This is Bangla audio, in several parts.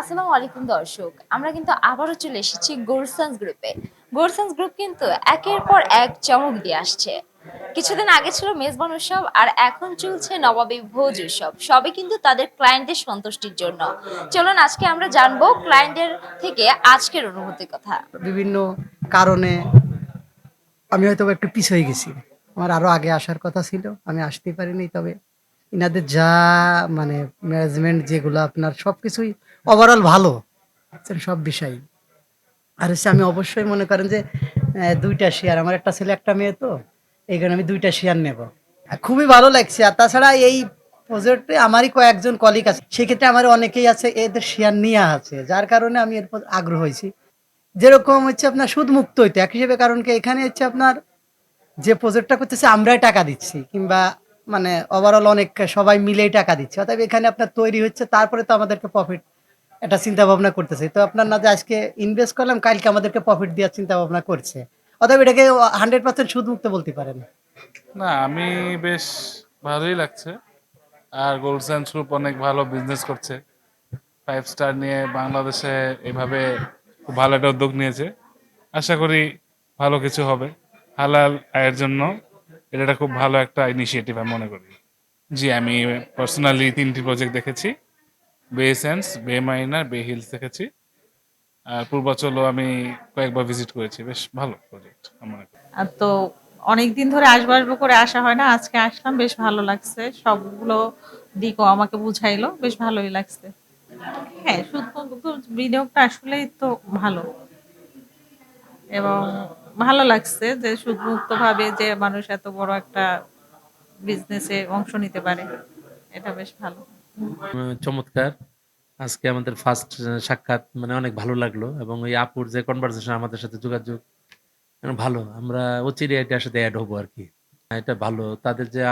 আসসালামু আলাইকুম দর্শক, আমরা কিন্তু আবারও চলে এসেছি গোরসান্স গ্রুপে গোরসান্স গ্রুপ কিন্তু একের পর এক চমক দিয়ে আসছে। কিছুদিন আগে ছিল মেজবান উৎসব আর এখন চলছে নবাবী ভোজ উৎসব। সবই কিন্তু তাদের ক্লায়েন্টের সন্তুষ্টির জন্য। চলুন আজকে আমরা জানব ক্লায়েন্টের থেকে আজকের অনুভূতির কথা। বিভিন্ন কারণে আমি হয়তো একটু পিছ হয়ে গেছি। আমার আরও আগে আসার কথা ছিল, আমি আসতে পারিনি, তবে ইনাদের যা মানে ম্যানেজমেন্ট যেগুলো আপনার সবকিছুই ওভারঅল ভালো। সব বিষয়। আর হচ্ছে আমি অবশ্যই মনে করেন যে দুইটা শেয়ার আমার একটা ছেলে, একটা মেয়ে তো, এই কারণে আমি দুইটা শেয়ার নেব। খুবই ভালো লাগছে। আর তাছাড়া এই প্রজেক্টে আমারই কয়েকজন কলিগ আছে। সেক্ষেত্রে আমার অনেকেই আছে, এদের শেয়ার নিয়ে আছে। যার কারণে আমি এর প্রতি আগ্রহ হয়েছি। যেরকম হচ্ছে আপনার সুদ মুক্ত হইতে, এক হিসেবে কারণ কি, এখানে হচ্ছে আপনার যে প্রজেক্টটা করতেছে, আমরাই টাকা দিচ্ছি। কিংবা মানে ওভারঅল অনেক সবাই মিলেই টাকা দিচ্ছে। অতএব এখানে আপনার তৈরি হচ্ছে, তারপরে তো আমাদেরকে প্রফিট একটা চিন্তা ভাবনা করতেছে। তো আপনার না যে আজকে ইনভেস্ট করলাম, কালকে আমাদেরকে প্রফিট দেওয়ার চিন্তা ভাবনা করছে। অতএব এটাকে হান্ড্রেড পার্সেন্ট সুদ মুক্ত বলতে পারেন। না, আমি বেশ ভালোই লাগছে। আর গোল্ডসেন গ্রুপ অনেক ভালো বিজনেস করছে। ফাইভ স্টার নিয়ে বাংলাদেশে এভাবে খুব ভালো একটা উদ্যোগ নিয়েছে। আশা করি ভালো কিছু হবে। হালাল আয়ের জন্য এটা খুব ভালো একটা ইনিশিয়েটিভ আমি মনে করি। জি, আমি পার্সোনালি তিনটি প্রজেক্ট দেখেছি। বে সেন্স, বে মাইনার, বে হিলস দেখেছি। আর পূর্বাচলও আমি কয়েকবার ভিজিট করেছি, বেশ ভালো প্রজেক্ট আমার আর তো অনেক দিন ধরে আসব আসব করে আসা হয় না, আজকে আসলাম, বেশ ভালো লাগছে। সবগুলো দিকও আমাকে বুঝাইলো, বেশ ভালোই লাগছে। হ্যাঁ শুধু বিনিয়োগটা আসলেই তো ভালো। এবং ভালো লাগছে যে সুদমুক্ত ভাবে যে মানুষ এত বড় একটা বিজনেসে অংশ নিতে পারে, এটা বেশ ভালো। চমৎকার। আজকে আমাদের ফার্স্ট সাক্ষাৎ মানে অনেক ভালো লাগল এবং ওই আপুর যে কনভারসেশন আমাদের সাথে যোগাযোগ মানে ভালো। আমরা অচিরে এটার সাথে অ্যাড হব আর কি। এটা ভালো। তাদের যে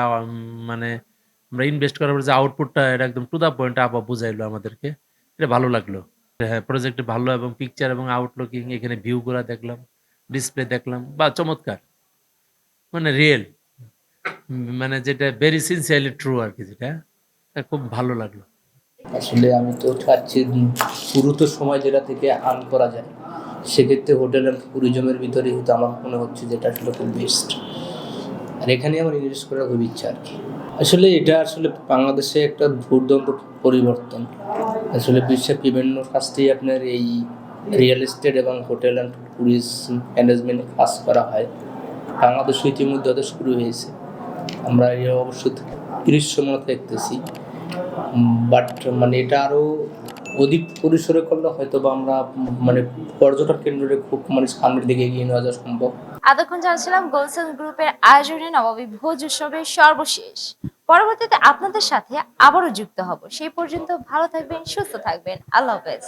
মানে আমরা ইনভেস্ট করার পর যে আউটপুটটা এটা একদম টু দা পয়েন্ট আপা বুঝাইলো আমাদেরকে। এটা ভালো লাগল। হ্যাঁ প্রজেক্টে ভালো এবং পিকচার এবং আউটলুকিং এখানে ভিউগুলো দেখলাম ডিসপ্লে দেখলাম, বা চমৎকার। মানে রিয়েল মানে যেটা ভেরি সিনসিয়ারলি ট্রু আর কি যেটা। খুব ভালো লাগল। আসলে আমি তো চাচ্ছি পুরো তো সময় যেটা থেকে আর্ন করা যায়, সেক্ষেত্রে হোটেল অ্যান্ড ট্যুরিজমের ভিতরে হয়তো আমার মনে হচ্ছে যেটা আসলে খুব বেস্ট আর এখানে আমার ইনভেস্ট করার খুব ইচ্ছা আর কি। আসলে এটা আসলে বাংলাদেশে একটা দুর্দান্ত পরিবর্তন। আসলে বিশ্বের বিভিন্ন কাজতেই আপনার এই রিয়েল এস্টেট এবং হোটেল অ্যান্ড ট্যুরিজম ম্যানেজমেন্টে কাজ করা হয়। বাংলাদেশে ইতিমধ্যে শুরু হয়েছে। আমরা অবশ্য গ্রীষ্মমনে দেখতেছি। বাট মানে এটা আরও অধিক পরিসরে করলে হয়তো বা আমরা মানে পর্যটক কেন্দ্রে খুব মানে সামনের দিকে এগিয়ে নেওয়া যাওয়া সম্ভব। এতক্ষণ জানছিলাম গোলসেল গ্রুপের আয়োজনে নবাবী ভোজ উৎসবের সর্বশেষ। পরবর্তীতে আপনাদের সাথে আবারও যুক্ত হব। সেই পর্যন্ত ভালো থাকবেন, সুস্থ থাকবেন। আল্লাহ হাফেজ।